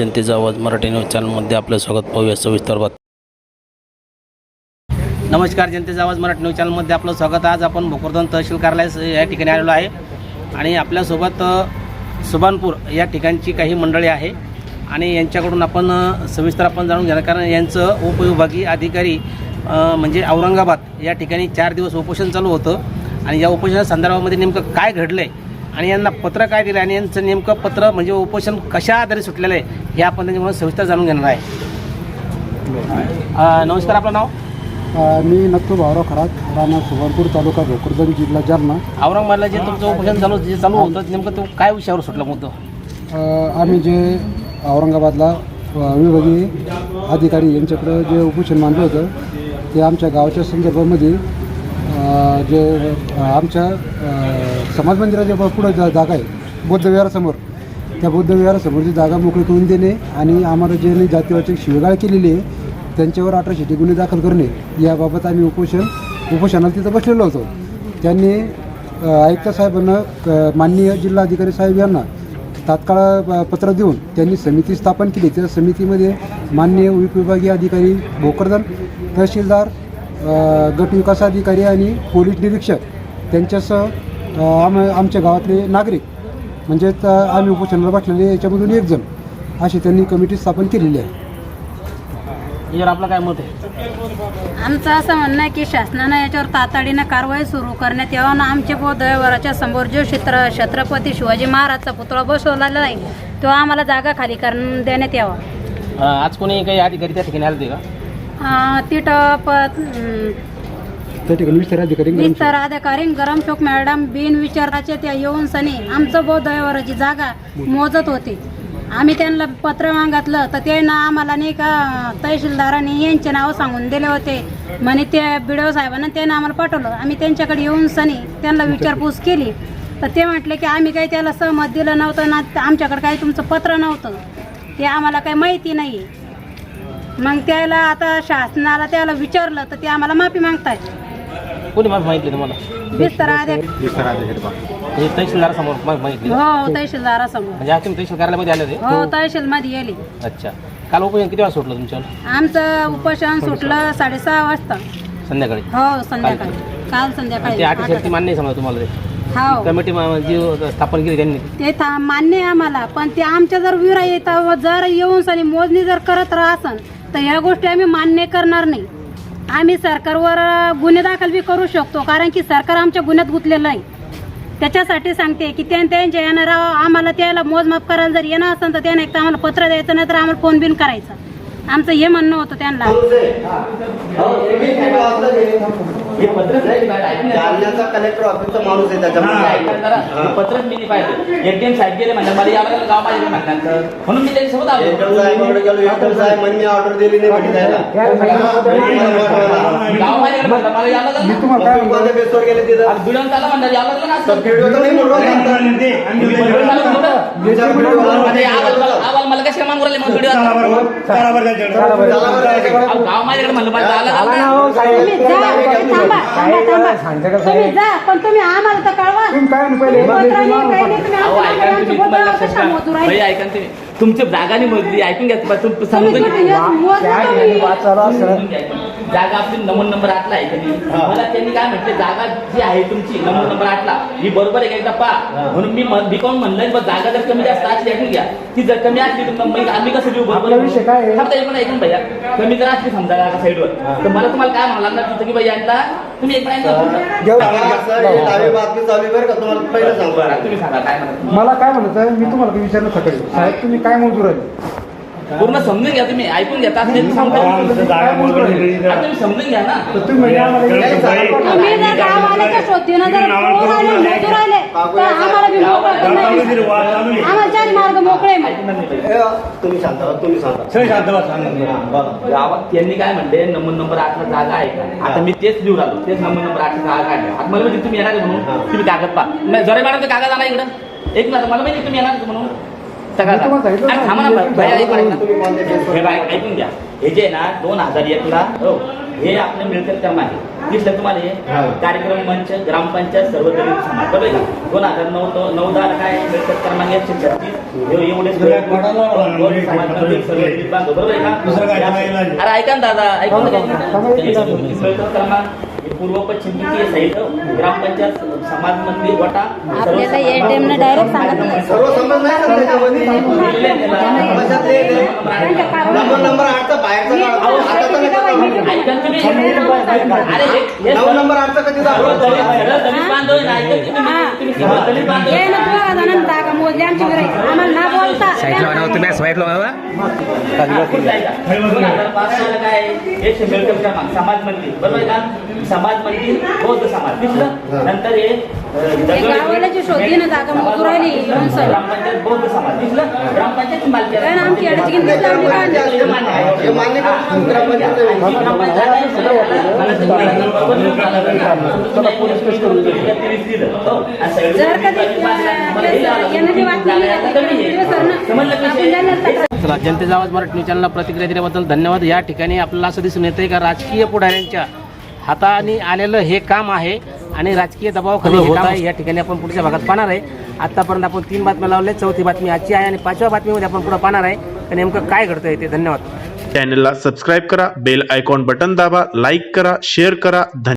जनतेचा आवाज मराठी न्यूज चॅनलमध्ये आपलं स्वागत पाहूया सविस्तर बात नमस्कार जनतेचा आवाज मराठी न्यूज चॅनलमध्ये आपलं स्वागत. आज आपण भोकरदन तहसील कार्यालय या ठिकाणी आलेलो आहे. आणि आपल्यासोबत सुभानपूर या ठिकाणची काही मंडळी आहे. आणि यांच्याकडून आपण सविस्तर आपण जाणून घेणार. कारण यांचं उपविभागीय अधिकारी म्हणजे औरंगाबाद या ठिकाणी चार दिवस उपोषण चालू होतं. आणि या उपोषणा संदर्भामध्ये नेमकं काय घडलं आहे आणि यांना पत्र काय दिलं आणि यांचं नेमकं पत्र म्हणजे उपोषण कशा आधारे सुटलेलं आहे हे आपण त्यांच्याकडून सविस्तर जाणून घेणार आहे. अ, नमस्कार आपलं नाव? अ, मी नक्की भावराव खरात राणा सुभानपूर तालुका भोकरदन जिल्हा जालना. औरंगाबादला जे तुमचं उपोषण चालू जे चालू होतं नेमकं तो काय विषयावर सुटला मुद्दा? अ, आम्ही जे औरंगाबादला अ, विभागीय अधिकारी यांच्याकडं जे उपोषण मांडलं होतं ते आमच्या गावाच्या संदर्भामध्ये अ, जे अ, आमच्या अ, समाज मंदिराच्या पुढं जा जागा आहे बौद्धविहारासमोर त्या बौद्धविहारासमोरची जागा मोकळी करून देणे आणि आम्हाला जे जातीवाचक शिवगाळ केलेली आहे त्यांच्यावर अठराशे गुन्हे दाखल करणे याबाबत आम्ही उपोषण उपोषणाला तिथं बसलेलो होतो. त्यांनी आयुक्त साहेबांना क- माननीय जिल्हाधिकारी साहेब यांना तात्काळ प- पत्र देऊन त्यांनी समिती स्थापन केली. त्या समितीमध्ये माननीय उपविभागीय अधिकारी भोकरदन तहसीलदार गटविकास अधिकारी आणि पोलीस निरीक्षक त्यांच्यासह आम आमच्या गावातले नागरिक म्हणजेच आम्ही उपोषणाला बसलेले याच्यामधून एक जण अशी त्यांनी कमिटी स्थापन केलेली आहे. यावर आपलं काय मत आहे? आमचं असं म्हणणं आहे की शासनानं याच्यावर तातडीनं कारवाई सुरू करण्यात यावं आणि आमच्या बौद्धविहाराच्या समोर जो क्षेत्र छत्रपती शिवाजी महाराजचा पुतळा बसवलेला आहे तो आम्हाला जागा खाली करून देण्यात यावा. अ, आज कोणी काही अधिकारी त्या ठिकाणी आले होते का? अं, तिथं प अं, त्या ठिकाणी विस्तार अधिकारी विस्तार अधिकारी गरमचोक मॅडम बिन विचाराचे त्या येऊन सनी आमचं बौद्ध व्यवहाराची जागा मोजत होते. आम्ही त्यांना पत्र मागितलं तर ते ना आम्हाला नाही का तहसीलदारांनी यांचे नाव सांगून दिले होते. म्हणे ते बिडो साहेबांना त्यांना आम्हाला पाठवलं. आम्ही त्यांच्याकडे येऊन सनी त्यांना विचारपूस केली. तर ते म्हटले की आम्ही काही त्याला सहमत दिलं नव्हतं ना आमच्याकडे काही तुमचं पत्र नव्हतं. ते आम्हाला काही माहिती नाही. मग त्याला आता शासनाला त्याला विचारलं तर ते आम्हाला माफी मागतायत. कोणी माफी मागितली तुम्हाला? विस्तार अधिकारी हे तहसीलदार समोर माफी मागितली. हो तहसीलदारासमोर. म्हणजे आज तुम्ही तहसील कार्यालयामध्ये आले होते? हो तहसील मध्ये गेली. अच्छा. काल उपोषण किती वाजता सुटलं तुमच्यावर? आमचं उपोषण सुटलं साडेसहा वाजता. संध्याकाळी? हो संध्याकाळी. काल ते संध्याकाळी. आठ शक्ती आठ- मान्य आहे समजा तुम्हाला ते. हो. कमिटी मा- जी स्थापन केली त्यांनी. ते था- मान्य आहे आम्हाला पण ते आमच्या जर विरा येतं जर येऊन सनी मोजणी जर करत राहसन तर ह्या गोष्टी आम्ही मान्य करणार नाही. आम्ही सरकारवर गुन्हे दाखल बी करू शकतो कारण की सरकार आमच्या गुन्ह्यात गुंतलेलं आहे त्याच्यासाठी सांगते की त्या त्यांच्या येणार आम्हाला त्याला मोजमाप करायला जर येणं असेल तर त्याने एक तर आम्हाला पत्र द्यायचं नाही तर आम्हाला फोन बिन करायचं. आमचं हे म्हणणं होतं त्यांना. जालन्याचा कलेक्टर ऑफिसचा माणूस आहे त्याच्यामध्ये पत्रच मी पाहिजे एकदम साहेब गेले म्हणजे मला गाव माझ्या म्हणतात. म्हणून मी त्यांच्यासोबत आलो. साहेबाकडे गेलो एकदम साहेब म्हणे मी ऑर्डर दिली नाही त्याला. गाव मला. तुम्हाला काय बेसवर गेले तिथं? लागलं ना. व्हिडिओ तर नाही हे आवाज मला- कशाला मागू राहिले? मग व्हिडिओ अहो, गाव माझ्याकडे म्हणलं मला आलं थांबा थांबा थांबा तुम्ही जा पण तुम्ही आम्हाला तर कळवा तुम्ही पहिले पत्र नाही, काही नाही, तुम्ही अहो, आमच्या ऐका ना आमच्या तुम्ही बोटावर तुम्हाला कशा मोजू लक्षात राहिले? बाई, ऐका ना तुम्ही तुमच्या जागाने मोजली ऐकून घ्या पण तुम- तुम्ही समजून घ्या. तुम्ही. वाचायला असं घ्या. जागा आपली नमून नंबर आठला आहे कधी? मला त्यांनी काय म्हटले जागा जी आहे तुमची नमून नंबर आठला ही बरोबर आहे का एकदा पहा. म्हणून मी म- मी कोण म्हणलं जागा जर कमी जास्त असली ऐकून घ्या. ती जर कमी असली तर मग आम्ही कसं देऊ? बरोबर आपला विषय काय आहे? थांबता ऐकून ऐकून भैया कमी जर असली समजा जागा साईडवर तर मला तुम्हाला काय म्हणाला लागणार? तिथं की भैया यांना तुम्ही एक घेऊ. सर ही डावी बातमी चालू आहे बरं का? तुम्हाला पहिलं सांगतो. तुम्ही सांगा काय म्हणा मला काय म्हणायचं मी तुम्हाला काही विचारलं सकाळी. साहेब तुम्ही काय मोजू राहिले पूर्ण समजून घ्या तुम्ही ऐकून घ्या तुम्ही समजून घ्या ना. तर तुम्ही म्हणजे तुम्ही आहे. शांत. गावात त्यांनी काय म्हणले नंबर नंबर आठला जागा आहे का? आता मी तेच लिहून आलो तेच नंबर नंबर आठला जागा काढल्या आता मला माहिती तुम्ही येणार आहे म्हणून. तुम्ही कागद पा जरे मॅडम कागद आणा इकडं. एक मिनिट मला माहिती तुम्ही येणार आहे म्हणून? ना, थांबा ना भैया, हे ऐकून घ्या. हे जे आहे ना दोन हजार एकला हो. हे आपलं मिळकत क्रम आहे दिसलं तुम्हाला हे? कार्यक्रम मंच ग्रामपंचायत सर्व दलित समाज. बरोबर आहे का? दोन हजार नऊ तो- नऊ दहा काय मिळकत क्रमांक एकशे छत्तीस हे बरोबर आहे का? अरे ऐका ना दादा ऐका ना मिळकत क्रमांक हे पूर्व पश्चिम किती साईड ग्रामपंचायत समाज मंदिर आपल्याला न सांगितलं. सर्व नाही? नंबर नंबर आठचा बाहेरचा नऊ नंबर कधी आमची गिराईक आम्हाला ना बोलता. एकशे मिळकत क्रमांक समाज मंदिर बरोबर आहे का? समाज. मंदिर बौद्ध समाज दिसलं नंतर हे गावाला शोधली ना जागा राहिली. ग्रामपंचायत बौद्ध समाज. दिसलं ग्रामपंचायत मालकी. हे. हे ते. हो. जर हे जी समजलं चला जनतेचा आवाज मराठी न्यूज चॅनलला प्रतिक्रिया दिल्याबद्दल धन्यवाद. या ठिकाणी आपल्याला असं दिसून येतं का राजकीय पुढाऱ्यांच्या हाताने आलेलं हे काम आहे आणि राजकीय दबावाखाली हे काम आहे. या ठिकाणी आपण पुढच्या भागात पाहणार आहे. आतापर्यंत आपण तीन बातम्या लावल्या. चौथी बातमी आजची आहे आणि पाचव्या बातमीमध्ये आपण पुढे पाहणार आहे तर नेमकं काय घडतंय ते. धन्यवाद. चॅनलला सबस्क्राईब करा बेल आयकॉन बटन दाबा लाईक करा शेअर करा. धन्यवाद